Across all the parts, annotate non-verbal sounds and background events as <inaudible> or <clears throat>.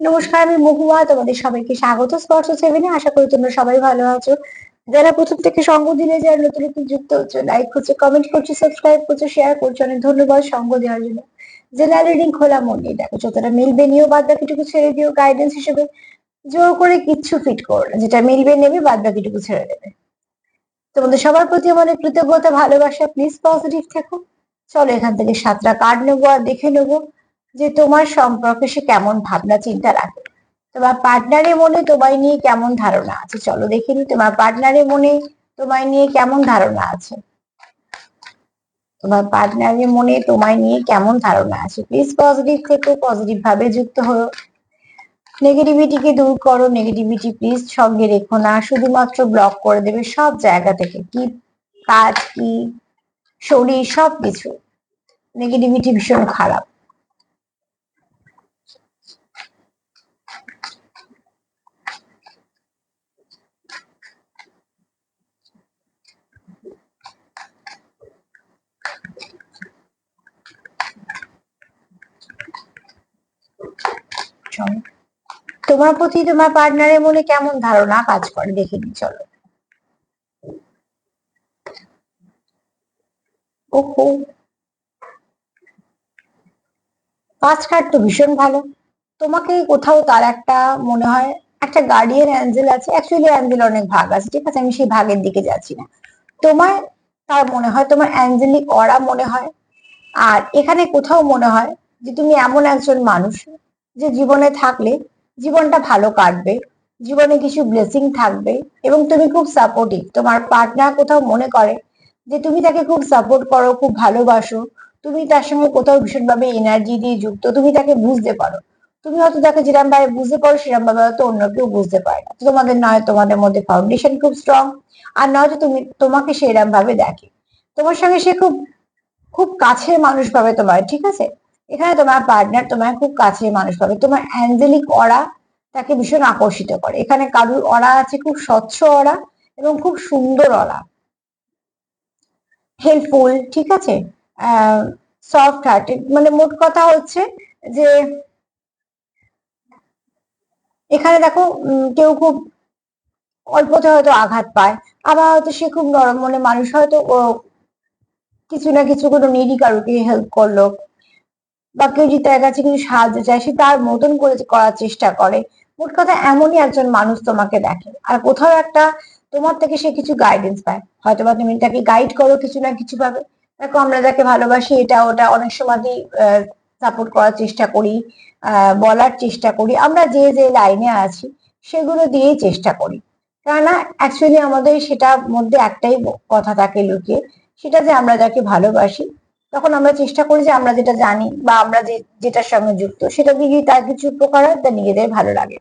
নমস্কার, আমি মহুয়া, তোমাদের সবাইকে স্বাগত। স্পর্শ সেভেনে আশা করি তোমরা সবাই ভালো আছো। যারা প্রথম থেকে সঙ্গ দিলে, যারা নতুন নতুন যুক্ত হচ্ছে লাইক করছে কমেন্ট করছে সাবস্ক্রাইব করছে শেয়ার করছ, অনেক ধন্যবাদ সঙ্গ দেওয়ার জন্য। জেনারেল রিডিং খোলা মন নিয়ে দেখো, যতটা মিলবে নিয়েও বাদ বাকিটুকু ছেড়ে দিও গাইডেন্স হিসেবে জোর করে কিচ্ছু ফিট করো না। যেটা মিলবে, নেবে বাদ বাকিটুকু ছেড়ে দেবে। তোমাদের সবার প্রতি আমাদের কৃতজ্ঞতা, ভালোবাসা প্লিজ পজিটিভ থেকো। চলো এখান থেকে সাতটা কার্ড নেব আর দেখে নেব। যে তোমার সম্পর্কে সে কেমন ভাবনা, চিন্তা রাখে। তোমার পার্টনারের মনে তোমায় নিয়ে কেমন ধারণা আছে? চলো দেখে নি, তোমার পার্টনারের মনে তোমায় নিয়ে কেমন ধারণা আছে? তোমার পার্টনারের মনে তোমায় নিয়ে কেমন ধারণা আছে? প্লিজ পজিটিভ থেকে পজিটিভ ভাবে যুক্ত হও। নেগেটিভিটিকে দূর করো নেগেটিভিটি প্লিজ সঙ্গে রেখো না। শুধুমাত্র ব্লক করে দেবে সব জায়গা থেকে। কি কাজ, কি শরীর সব কিছু নেগেটিভিটি ভীষণ খারাপ। চলো তোমার প্রতি তোমার পার্টনারের মনে কেমন ধারণা? কাজ করে, দেখে নি চলো। ওহো। পাঁচ কার্ড তো ভীষণ ভালো। তোমাকে কোথাও তার একটা, মনে হয়, একটা গার্ডিয়ান অ্যাঞ্জেল আছে। অ্যাকচুয়ালি অ্যাঞ্জেল অনেক ভাগ আছে, ঠিক আছে? আমি সেই ভাগের দিকে যাচ্ছি না। তোমার তার মনে হয়, তোমার অ্যাঞ্জেলিক অরা মনে হয়। আর এখানে কোথাও মনে হয় যে তুমি এমন একজন মানুষ যে জীবনে থাকলে জীবনটা ভালো কাটবে, জীবনে কিছু ব্লেসিং থাকবে এবং তুমি খুব সাপোর্টিভ তোমার পার্টনার কোথাও মনে করে যে তুমি তাকে খুব সাপোর্ট করো, খুব ভালোবাসো, তুমি তার সঙ্গে কোথাও ভীষণভাবে এনার্জি দিয়ে যুক্ত, তুমি তাকে বুঝতে পারো। তুমি হয়তো তাকে যেরকম ভাবে বুঝতে পারো সেরকম ভাবে হয়তো অন্য কেউ বুঝতে পারে না। তোমাদের নয়, তোমাদের মধ্যে ফাউন্ডেশন খুব স্ট্রং আর নয়তো তুমি, তোমাকে সেরকম ভাবে দেখে। তোমার সঙ্গে সে খুব খুব কাছের মানুষ পাবে তোমার ঠিক আছে? এখানে তোমার পার্টনার তোমার খুব কাছের মানুষ পাবে। তোমার অ্যাঞ্জেলিক অরা তাকে ভীষণ আকর্ষিত করে। এখানে কারুর অরা আছে খুব স্বচ্ছ অরা এবং খুব সুন্দর অরা হেল্পফুল ঠিক আছে? সফট হার্টেড মানে মোট কথা হচ্ছে যে এখানে দেখো কেউ খুব অল্পতে হয়তো আঘাত পায়, আবার হয়তো সে খুব নরম মনে মানুষ, হয়তো কিছু না কিছু কোনো নিডি কারোকে হেল্প করল। বা কেউ যদি তার কাছে কিছু সাহায্য চায়, সে তার মতন করে করার চেষ্টা করে। মোট কথা এমনই একজন মানুষ তোমাকে দেখে। আর কোথাও একটা তোমার থেকে সে কিছু গাইডেন্স পায়। হয়তো বা তুমি তাকে গাইড করো কিছু না কিছু ভাবে। দেখো আমরা যাকে ভালোবাসি, এটা ওটা অনেক সময় সাপোর্ট করার চেষ্টা করি বলার চেষ্টা করি। আমরা যে যে লাইনে আছি, সেগুলো দিয়েই চেষ্টা করি। কেননা অ্যাকচুয়ালি আমাদের সেটার মধ্যে একটাই কথা থাকে লুকিয়ে। সেটা যে আমরা যাকে ভালোবাসি তখন আমরা চেষ্টা করি যে আমরা যেটা জানি বা আমরা যে, যেটার সঙ্গে যুক্ত, সেটা দিয়ে তার কিছু উপকার হয় তা নিজেদের ভালো লাগে।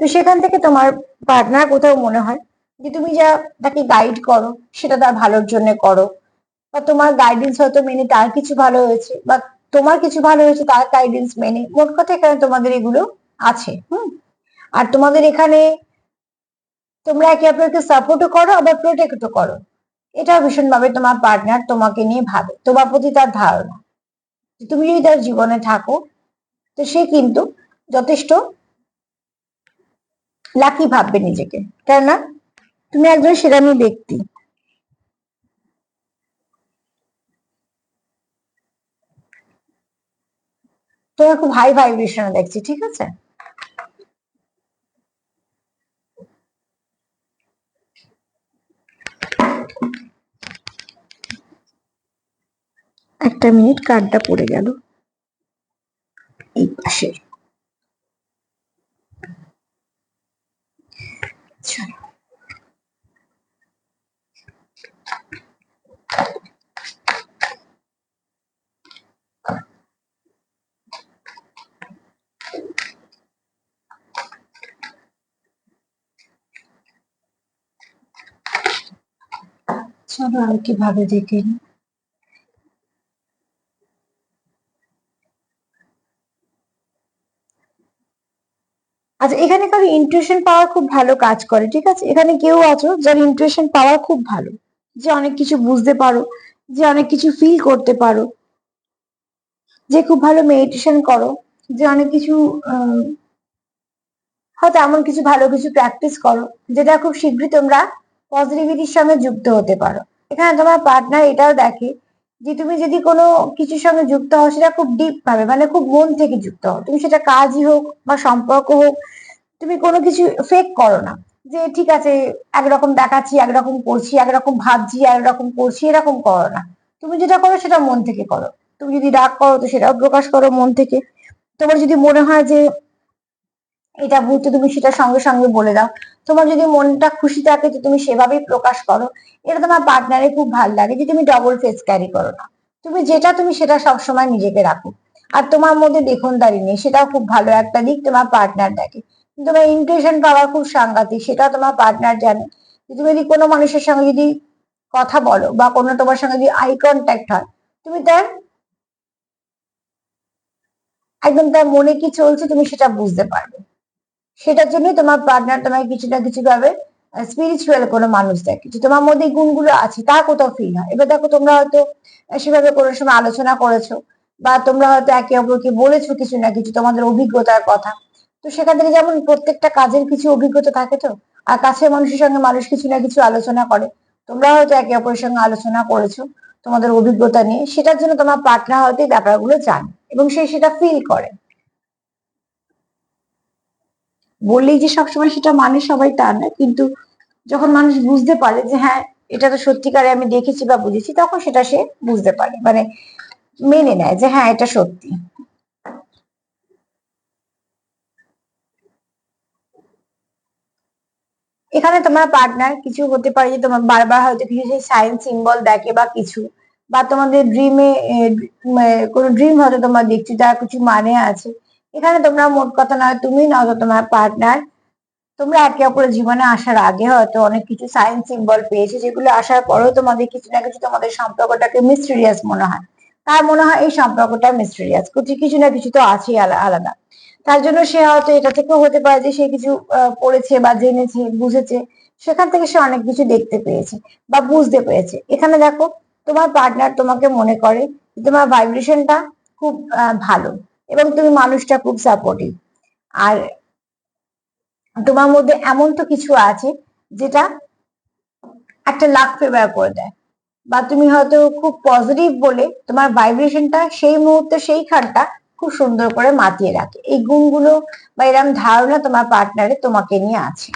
তো সেখান থেকে তোমার পার্টনার কোথাও মনে হয় যে তুমি যা তাকে গাইড করো, সেটা তার ভালোর জন্য করো বা তোমার গাইডেন্স হয়তো মেনে তার কিছু ভালো হয়েছে বা তোমার কিছু ভালো হয়েছে তার গাইডেন্স মেনে, মোট কথা এখানে তোমাদের এগুলো আছে, হুম? আর তোমাদের এখানে তোমরা একে অপরকে সাপোর্টও করো, আবার প্রোটেক্টও করো। এটা ভীষণভাবে তোমার পার্টনার তোমাকে নিয়ে ভাবে। তোমার প্রতি তার ধারণা। তুমি যদি তার জীবনে থাকো, তো সে কিন্তু যথেষ্ট লাকি ভাববে নিজেকে। তাই না তুমি একজন সেরামি ব্যক্তি। তোমার খুব হাই ভাইব্রেশন দেখছি, ঠিক আছে? একটা মিনিট কার্ডটা পড়ে গেল। এই পাশে। চলো আর কীভাবে দেখে নিই আচ্ছা এখানে কারও ইন্টুইশন পাওয়ার খুব ভালো কাজ করে, ঠিক আছে? এখানে কেউ আছো যার ইন্টুইশন পাওয়ার খুব ভালো, যে অনেক কিছু বুঝতে পারো, যে অনেক কিছু ফিল করতে পারো, যে খুব ভালো মেডিটেশন করো, যে অনেক কিছু হয়তো এমন কিছু ভালো কিছু প্র্যাকটিস করো, যেটা খুব শীঘ্রই তোমরা পজিটিভিটির সঙ্গে যুক্ত হতে পারো। এখানে তোমার পার্টনার এটাও দেখে যে তুমি যদি কোনো কিছুর সঙ্গে যুক্ত হও, সেটা খুব ডিপ ভাবে মানে খুব মন থেকে যুক্ত হও। তুমি সেটা কাজই হোক বা সম্পর্ক হোক, তুমি কোনো কিছু ফেক করো না। যে ঠিক আছে, একরকম দেখাচ্ছি, একরকম করছি, একরকম ভাবছি, একরকম করছি, এরকম করো না। তুমি যেটা করো, সেটা মন থেকে করো। তুমি যদি রাগ করো, তো সেটাও প্রকাশ করো মন থেকে। তোমার যদি মনে হয় যে এটা ভুল তো তুমি সেটা সঙ্গে সঙ্গে বলে দাও। তোমার যদি মনটা খুশি থাকে তো তুমি সেভাবেই প্রকাশ করো, এটা তোমার পার্টনারে খুব ভালো লাগে যে তুমি ডবল ফেস ক্যারি করো না। তুমি যেটা তুমি সেটা সবসময় নিজেকে রাখো। আর তোমার মধ্যে দেখনদারি নেই, সেটাও খুব ভালো একটা দিক তোমার পার্টনার দেখে। তোমার ইন্টুইশন পাওয়ার খুব সাংঘাতিক সেটা তোমার পার্টনার জানে। যে তুমি যদি কোনো মানুষের সঙ্গে যদি কথা বলো বা কোনো তোমার সঙ্গে যদি আই কন্ট্যাক্ট হয়, তুমি তার একদম তার মনে কি চলছে তুমি সেটা বুঝতে পারবে। সেটার জন্যই তোমার পার্টনার তোমাকে কিছু না কিছু ভাবে স্পিরিচুয়াল কোনো মানুষ দেখে যে তোমার মধ্যে গুণগুলো আছে, তা কোথাও ফিল হয়। এবার দেখো তোমরা হয়তো সেভাবে কোনো সময় আলোচনা করেছ বা তোমরা হয়তো একে অপরকে বলেছ কিছু না কিছু তোমাদের অভিজ্ঞতার কথা। তো সেখান থেকে যেমন প্রত্যেকটা কাজের কিছু অভিজ্ঞতা থাকে তো, আর কাছের মানুষের সঙ্গে মানুষ কিছু না কিছু আলোচনা করে। তোমরা হয়তো একে অপরের সঙ্গে আলোচনা করেছ তোমাদের অভিজ্ঞতা নিয়ে, সেটার জন্য তোমার পার্টনার হয়তো ব্যাপারগুলো জানে এবং সে সেটা ফিল করে। বললেই যে সবসময় সেটা মানে সবাই তা না। কিন্তু যখন মানুষ বুঝতে পারে যে হ্যাঁ এটা তো সত্যিকারে আমি দেখেছি বা বুঝেছি, তখন সেটা সে বুঝতে পারে মানে মেনে নেয় যে হ্যাঁ এটা সত্যি। এখানে তোমার পার্টনার কিছু হতে পারে যে তোমার বারবার হয়তো কিছু সেই সাইন সিম্বল দেখে বা কিছু, বা তোমাদের ড্রিমে কোনো ড্রিম হয়তো তোমার দেখছি যার কিছু মানে আছে। এখানে তোমরা মোট কথা নয়, তুমি নয়তো তোমার পার্টনার তোমরা একে অপরের জীবনে আসার আগে হয়তো অনেক কিছু সাইন সিম্বল পেয়েছ, যেগুলো আসার পরেও তোমাদের কিছু না কিছু তোমাদের সম্পর্কটাকে মিস্টেরিয়াস মনে হয়। তার মনে হয় এই সম্পর্কটা মিস্টেরিয়াস কিছু কিছু না কিছু তো আছেই আলা- আলাদা। তার জন্য সে হয়তো এটা থেকেও হতে পারে যে সে কিছু পড়েছে বা জেনেছে, বুঝেছে, সেখান থেকে সে অনেক কিছু দেখতে পেয়েছে বা বুঝতে পেরেছে। এখানে দেখো, তোমার পার্টনার তোমাকে মনে করে তোমার ভাইব্রেশনটা খুব ভালো। এবং তুমি মানুষটা খুব সাপোর্টিভ আর তোমার মধ্যে এমন তো কিছু আছে যেটা একটা লাক ফেভার করে দেয়। বা তুমি হয়তো খুব পজিটিভ বলে তোমার ভাইব্রেশনটা সেই মুহূর্তে সেই খানটা খুব সুন্দর করে মাতিয়ে রাখে। এই গুণগুলো বা এরকম ধারণা তোমার পার্টনারে তোমাকে নিয়ে আছে।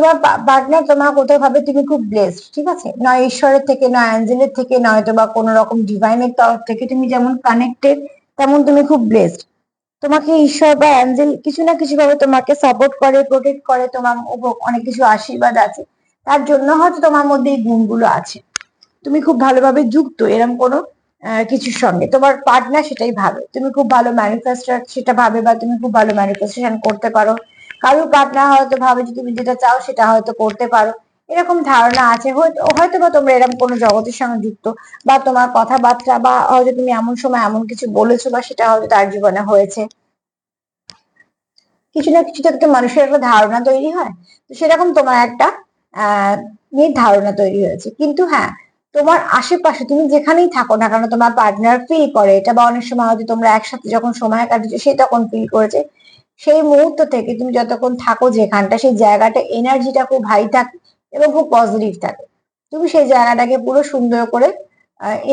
তোমার পার্টনার তোমার কোথাও ভাবে তুমি খুব ব্লেসড ঠিক আছে? নয় ঈশ্বরের থেকে নয় অ্যাঞ্জেলের থেকে নয় তো বা কোনো রকম ডিভাইনের তরফ থেকে তুমি যেমন কানেক্টেড তেমন তুমি খুব ব্লেসড তোমাকে ঈশ্বর বা অ্যাঞ্জেল কিছু না কিছু ভাবে তোমাকে সাপোর্ট করে প্রোটেক্ট করে, তোমার অনেক কিছু আশীর্বাদ আছে। তার জন্য হয়তো তোমার মধ্যে এই গুণগুলো আছে। তুমি খুব ভালোভাবে যুক্ত এরকম কোনো কিছুর সঙ্গে। তোমার পার্টনার সেটাই ভাবে তুমি খুব ভালো ম্যানিফেস্টার সেটা ভাবে বা তুমি খুব ভালো ম্যানিফেস্টেশন করতে পারো। কারোর পার্টনার হয়তো ভাবে যে তুমি যেটা চাও সেটা হয়তো করতে পারো। এরকম ধারণা আছে। হয়তো বা তোমরা এরকম কোনো জগতের সঙ্গে যুক্ত বা তোমার কথাবার্তা বা হয়তো তুমি এমন সময় এমন কিছু বলেছ বা সেটা হয়তো তার জীবনে হয়েছে। কিছু না কিছু থেকে মানুষের একটা ধারণা তৈরি হয়। তো সেরকম তোমার একটা, আহ ধারণা তৈরি হয়েছে। কিন্তু হ্যাঁ তোমার আশেপাশে তুমি যেখানেই থাকো না কেন তোমার পার্টনার ফিল করে এটা বা অনেক সময় হয়তো তোমরা একসাথে যখন সময় কাটাচ্ছ সে তখন ফিল করেছে। সেই মুহূর্ত থেকে তুমি যতক্ষণ থাকো যেখানটা, সেই জায়গাটা এনার্জিটা খুব হাই থাকে এবং খুব পজিটিভ থাকে। তুমি সেই জায়গাটাকে পুরো সুন্দর করে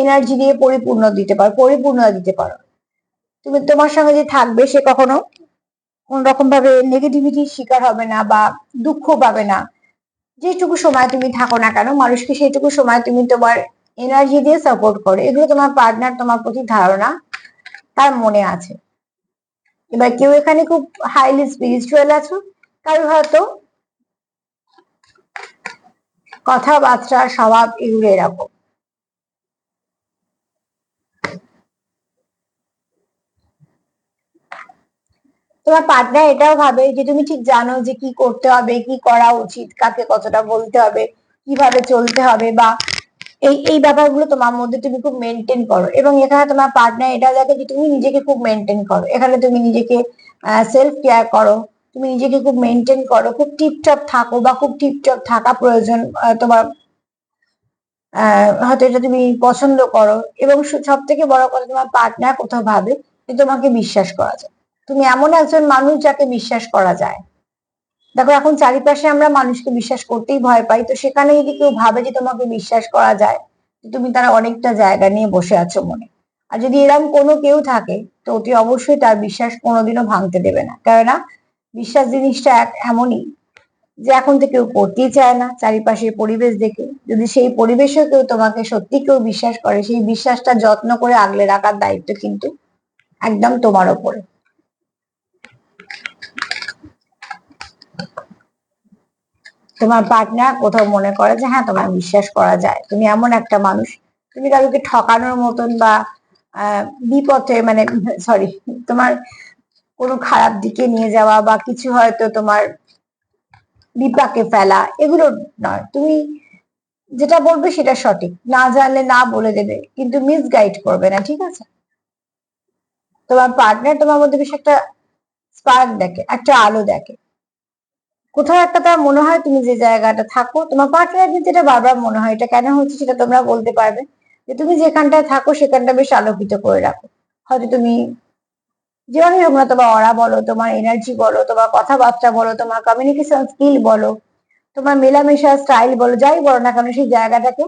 এনার্জি দিয়ে পরিপূর্ণ দিতে পারো পরিপূর্ণতা দিতে পারো। তুমি তোমার সঙ্গে যে থাকবে সে কখনো কোন রকম ভাবে নেগেটিভিটির শিকার হবে না বা দুঃখ পাবে না। যেটুকু সময় তুমি থাকো না কেন, মানুষকে সেইটুকু সময় তুমি তোমার এনার্জি দিয়ে সাপোর্ট করো। এগুলো তোমার পার্টনার তোমার প্রতি ধারণা তার মনে আছে। এবার কেউ এখানে খুব হাইলি স্পিরিচুয়াল আছো, কারও হয়তো কথাবার্তা, স্বভাব এগুলো এরকম। তোমার পার্টনার এটাও ভাবে যে তুমি ঠিক জানো যে কি করতে হবে, কি করা উচিত, কাকে কতটা বলতে হবে, কীভাবে চলতে হবে বা এই এই ব্যাপারগুলো তোমার মধ্যে তুমি খুব মেনটেন করো এবং এখানে তোমার পার্টনার এটা দেখে যে তুমি নিজেকে খুব মেনটেন করো। এখানে তুমি নিজেকে সেলফ কেয়ার করো, তুমি নিজেকে খুব মেনটেন করো, খুব টিপটপ থাকো বা খুব টিপটপ থাকা প্রয়োজন তোমার হয়তো এটা তুমি পছন্দ করো এবং সব থেকে বড় কথা তোমার পার্টনার কোথাও ভাবে যে তোমাকে বিশ্বাস করা যায়। তুমি এমন একজন মানুষ যাকে বিশ্বাস করা যায়। দেখো, এখন চারিপাশে আমরা মানুষকে বিশ্বাস করতেই ভয় পাই, তো সেখানে যদি কেউ ভাবে যে তোমাকে বিশ্বাস করা যায় তুমি তারা অনেকটা জায়গা নিয়ে বসে আছো মনে। আর যদি এরকম কোনো কেউ থাকে, তো অতি অবশ্যই তার বিশ্বাস কোনোদিনও ভাঙতে দেবে না। কেননা, বিশ্বাস জিনিসটা এক এমনই যে এখন তো কেউ করতেই চায় না চারিপাশের পরিবেশ দেখে। যদি সেই পরিবেশে কেউ তোমাকে সত্যি কেউ বিশ্বাস করে, সেই বিশ্বাসটা যত্ন করে আগলে রাখার দায়িত্ব কিন্তু একদম তোমার ওপরে। তোমার পার্টনার কোথাও মনে করে যে হ্যাঁ তোমার বিশ্বাস করা যায়। তুমি এমন একটা মানুষ। তুমি কারোকে ঠকানোর মতন বা বিপথে মানে সরি তোমার কোনো খারাপ দিকে নিয়ে যাওয়া বা কিছু হয়তো তোমার বিপাকে ফেলা, এগুলো নয়। তুমি যেটা বলবে সেটা সঠিক। না জানলে না বলে দেবে, কিন্তু মিসগাইড করবে না, ঠিক আছে? তোমার পার্টনার তোমার মধ্যে বেশ একটা স্পার্ক দেখে, একটা আলো দেখে। কোথাও একটা তার মনে হয় তুমি যে জায়গাটা থাকো, তোমার পার্টনার কিন্তু এটা বারবার মনে হয়, এটা কেন হচ্ছে সেটা তোমরা বলতে পারবে। যে তুমি যেখানটায় থাকো, সেখানটা বেশ আলোকিত করে রাখো। হয়তো তুমি যেমনই হোক না, তোমার অরা বলো, তোমার এনার্জি বলো, তোমার কথাবার্তা বলো, তোমার কমিউনিকেশন স্কিল বলো, তোমার মেলামেশা স্টাইল বলো, যাই বলো না কেন, সেই জায়গাটাকে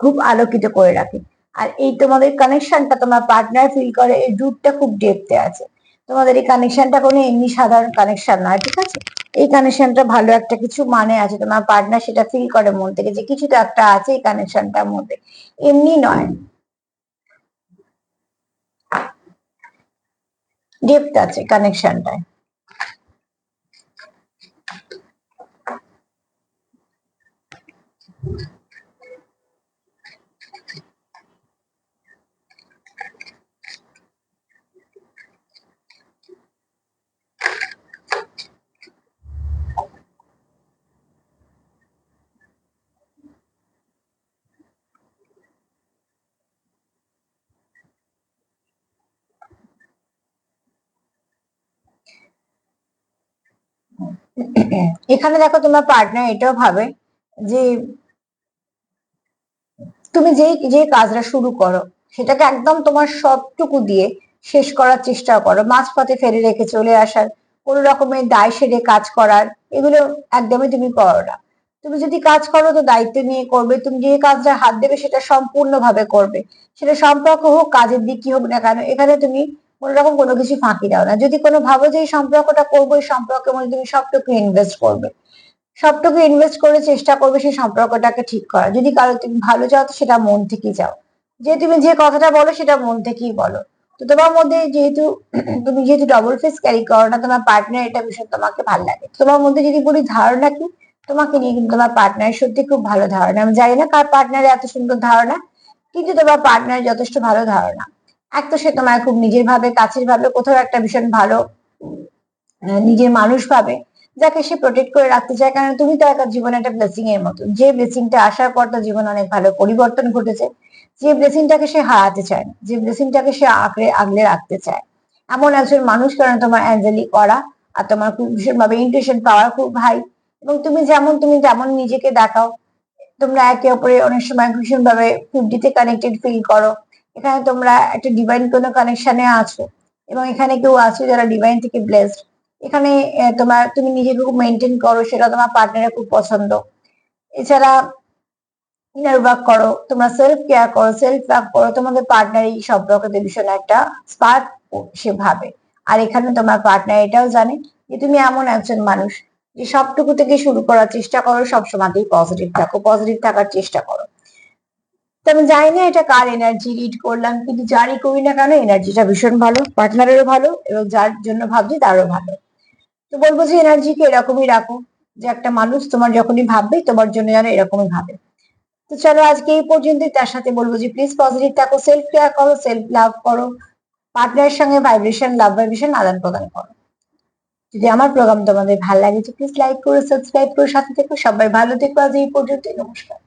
খুব আলোকিত করে রাখে। আর এই তোমাদের কানেকশনটা তোমার পার্টনার ফিল করে, এই রুটটা খুব ডেপতে আছে। তোমাদের এই কানেকশনটা কোনো এমনি সাধারণ কানেকশন নয়, ঠিক আছে? এই কানেকশনটা ভালো একটা কিছু মানে আছে, তোমার পার্টনার সেটা ফিল করে মন থেকে যে কিছু তো একটা আছে এই কানেকশনটার মধ্যে। এমনি নয়। ডেপথ আছে কানেকশনটায় এখানে দেখো তোমার পার্টনার এটাও ভাবে যে তুমি যে যে কাজটা শুরু করো, সেটাকে একদম তোমার সবটুকু দিয়ে শেষ করার চেষ্টা করো। মাঝপথে ফেলে রেখে চলে আসার, কোন রকমের দায় সেরে কাজ করার, এগুলো একদমই তুমি করো না। তুমি যদি কাজ করো তো দায়িত্ব নিয়ে করবে, তুমি যে কাজটা হাত দেবে সেটা সম্পূর্ণভাবে করবে। সেটা সম্পর্ক হোক, কাজের দিক কি হোক না কেন, এখানে তুমি কোনো রকম কোনো কিছু ফাঁকি দাও না। যদি কোনো ভাবো যে এই সম্পর্কটা করব, এই সম্পর্কের মধ্যে তুমি সবটুকু ইনভেস্ট করবে। সবটুকু ইনভেস্ট করে চেষ্টা করবে সেই সম্পর্কটাকে ঠিক করা যদি কারও তুমি ভালো চাও তো সেটা মন থেকেই চাও। যে তুমি যে কথাটা বলো সেটা মন থেকেই বলো। তো তোমার মধ্যে যেহেতু <clears throat> তুমি যেহেতু ডবল ফেস ক্যারি করো না, তোমার পার্টনার এটা ভীষণ তোমাকে ভালো লাগে। তোমার মধ্যে যদি বলি ধারণা কি? তোমাকে নিয়ে কিন্তু তোমার পার্টনার সত্যি খুব ভালো ধারণা। আমি জানি না কার পার্টনারের এত সুন্দর ধারণা, কিন্তু তোমার পার্টনার যথেষ্ট ভালো ধারণা। এক তো সে তোমায় খুব নিজের ভাবে, কাছের ভাবে, কোথাও একটা ভীষণ ভালো নিজের মানুষ ভাবে, যাকে সে প্রোটেক্ট করে রাখতে চায়। কারণ তুমি তো একটা জীবনে একটা ব্লেসিং এর মতো। যে ব্লেসিংটা আসার পর তার জীবনে অনেক ভালো পরিবর্তন ঘটেছে, যে ব্লেসিংটাকে সে হারাতে চায় না, যে ব্লেসিংটাকে সে আঁকড়ে, আগলে রাখতে চায়। এমন একজন মানুষ কারণ তোমার অ্যাঞ্জেলি করা আর তোমার খুব ভীষণভাবে ইন্টুইশন পাওয়ার খুব হাই এবং তুমি যেমন, তুমি তেমন নিজেকে দেখাও। তোমরা একে অপরে অনেক সময় ভীষণভাবে ফিফটিতে কানেক্টেড ফিল করো। এখানে তোমরা একটা ডিভাইন কোনো কানেকশনে আছো এবং এখানে কেউ আছো যারা ডিভাইন থেকে ব্লেসড এখানে তোমার, তুমি নিজেকে খুব মেনটেন করো, সেটা তোমার পার্টনারের খুব পছন্দ। এছাড়া ইনার ওয়ার্ক করো, তোমরা সেলফ কেয়ার করো সেলফ লাভ করো, তোমাদের পার্টনার এই সম্পর্কতে ভীষণ একটা স্পার্ক সে ভাবে। আর এখানে তোমার পার্টনার এটাও জানে যে তুমি এমন একজন মানুষ যে সবটুকু থেকে শুরু করার চেষ্টা করো, সবসময়তেই পজিটিভ থাকো পজিটিভ থাকার চেষ্টা করো। তো আমি জানি না এটা কার এনার্জি রিড করলাম, কিন্তু যারই করি না কেন এনার্জিটা ভীষণ ভালো, পার্টনারেরও ভালো এবং যার জন্য ভাবছি তারও ভালো। তো বলব যে এনার্জিকে এরকমই রাখো, যে একটা মানুষ তোমার যখনই ভাববে তোমার জন্য যেন এরকমই ভাবে। তো চলো আজকে এই পর্যন্তই, তার সাথে বলব যে প্লিজ পজিটিভ থাকো সেলফ কেয়ার করো সেলফ লাভ করো পার্টনারের সঙ্গে ভাইব্রেশন লাভ ভাইব্রেশন আদান প্রদান করো। যদি আমার প্রোগ্রাম তোমাদের ভালো লাগে তো প্লিজ লাইক করো সাবস্ক্রাইব করো, সাথে থেকো, সবাই ভালো থেকো, আজ এই পর্যন্তই, নমস্কার।